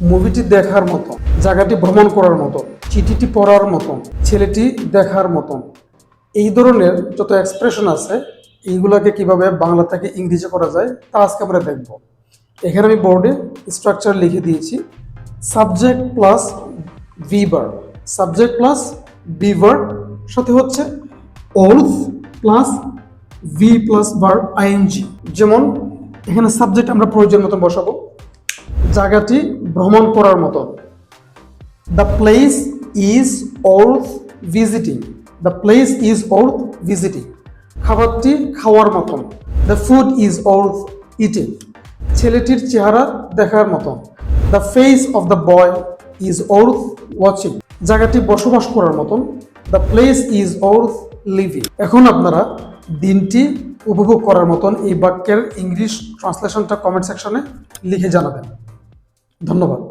মুভিটি দেখার মতো, জায়গাটি ভ্রমণ করার মতো, চিঠিটি পড়ার মতন ছেলেটি দেখার মতন এই ধরনের যত এক্সপ্রেশন আছে, এইগুলোকে কীভাবে বাংলা থেকে ইংরেজি করা যায়, তা আজকে আমরা দেখব। এখানে আমি বোর্ডে স্ট্রাকচার লিখে দিয়েছি subject plus verb subject plus verb সাথে হচ্ছে ওলস plus V plus verb ING যেমন, এখানে সাবজেক্ট আমরা প্রয়োজন মতো বসাবো। জায়গাটি ভ্রমণ করার মতো। The place is worth visiting the place is worth visiting খাবারটি খাওয়ার মতন। The food is worth eating ছেলেটির চেহারা দেখার মতন the face of the boy is worth watching জায়গাটি বসবাস করার মতন। The place is worth living এখন আপনারা দিনটি উপভোগ করার মতন এই বাক্যের ইংলিশ ট্রান্সলেশনটা কমেন্ট সেকশনে লিখে জানাবেন। ধন্যবাদ।